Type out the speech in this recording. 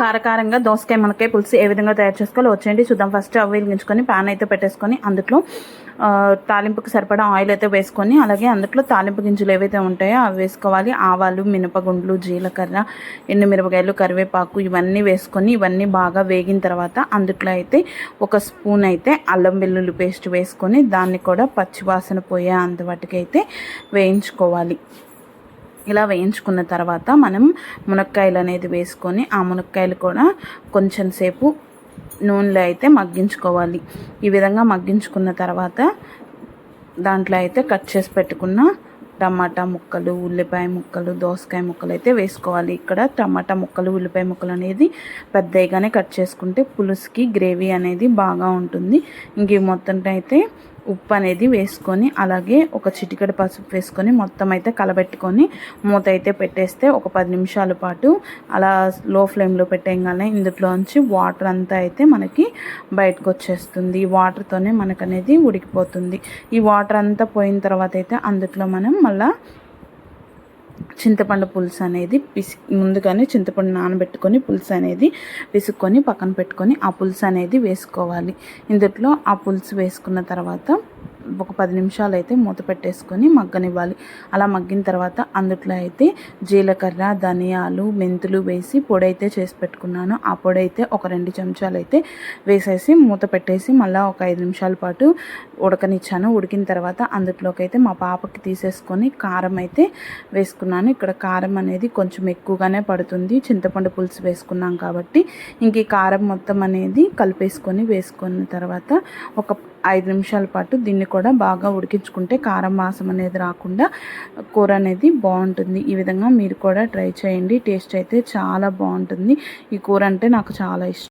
కారకారంగా దోసకాయ మునక్కాయ పులుసు ఏ విధంగా తయారు చేసుకోవాలో వచ్చేయండి. చూద్దాం. ఫస్ట్ అవి వెలిగించుకొని ప్యాన్ అయితే పెట్టేసుకొని అందులో తాలింపుకి సరిపడా ఆయిల్ అయితే వేసుకొని అలాగే అందులో తాలింపు గింజలు ఏవైతే ఉంటాయో అవి వేసుకోవాలి. ఆవాలు మినపగుండ్లు జీలకర్ర ఎండుమిరపకాయలు కరివేపాకు ఇవన్నీ వేసుకొని ఇవన్నీ బాగా వేగిన తర్వాత అందుట్లో అయితే ఒక స్పూన్ అయితే అల్లం వెల్లుల్లి పేస్ట్ వేసుకొని దాన్ని కూడా పచ్చివాసన పోయే అంతవరకు అయితే వేయించుకోవాలి. ఇలా వేయించుకున్న తర్వాత మనం మునక్కాయలు అనేది వేసుకొని ఆ మునక్కాయలు కూడా కొంచెం సేపు నూనెలో అయితే మగ్గించుకోవాలి. ఈ విధంగా మగ్గించుకున్న తర్వాత దాంట్లో అయితే కట్ చేసి పెట్టుకున్న టమాటా ముక్కలు ఉల్లిపాయ ముక్కలు దోసకాయ ముక్కలు అయితే వేసుకోవాలి. ఇక్కడ టమాటా ముక్కలు ఉల్లిపాయ ముక్కలు అనేది పెద్దగానే కట్ చేసుకుంటే పులుసుకి గ్రేవీ అనేది బాగా ఉంటుంది. ఇంక మొత్తం అయితే ఉప్పు అనేది వేసుకొని అలాగే ఒక చిటికెడు పసుపు వేసుకొని మొత్తం అయితే కలబెట్టుకొని మూత అయితే పెట్టేస్తే ఒక పది నిమిషాల పాటు అలా లో ఫ్లేమ్లో పెట్టేయగానే ఇందులోంచి వాటర్ అంతా అయితే మనకి బయటకు వచ్చేస్తుంది ఈ వాటర్తోనే మనకు అనేది ఉడికిపోతుంది. ఈ వాటర్ అంతా పోయిన తర్వాత అయితే అందులో మనం మళ్ళీ చింతపండు పులుసు అనేది పిసి ముందుగానే చింతపండు నానబెట్టుకొని పులుసు అనేది పిసుక్కొని పక్కన పెట్టుకొని ఆ పులుసు అనేది వేసుకోవాలి. ఇందులో ఆ పులుసు వేసుకున్న తర్వాత ఒక పది నిమిషాలు అయితే మూత పెట్టేసుకొని మగ్గనివ్వాలి. అలా మగ్గిన తర్వాత అందుట్లో అయితే జీలకర్ర ధనియాలు మెంతులు వేసి పొడి అయితే చేసి పెట్టుకున్నాను. ఆ పొడి అయితే ఒక రెండు చెంచాలు అయితే వేసేసి మూత పెట్టేసి మళ్ళీ ఒక ఐదు నిమిషాల పాటు ఉడకనిచ్చాను. ఉడికిన తర్వాత అందులోకి అయితే మా పాపకి తీసేసుకొని కారం అయితే వేసుకున్నాను. ఇక్కడ కారం అనేది కొంచెం ఎక్కువగానే పడుతుంది. చింతపండు పులుసు వేసుకున్నాం కాబట్టి ఇంక ఈ కారం మొత్తం అనేది కలిపేసుకొని వేసుకున్న తర్వాత ఒక ఐదు నిమిషాల పాటు దీన్ని కూడా బాగా ఉడికించుకుంటే కారం మాసం అనేది రాకుండా కూర అనేది బాగుంటుంది. ఈ విధంగా మీరు కూడా ట్రై చేయండి. టేస్ట్ అయితే చాలా బాగుంటుంది. ఈ కూర అంటే నాకు చాలా ఇష్టం.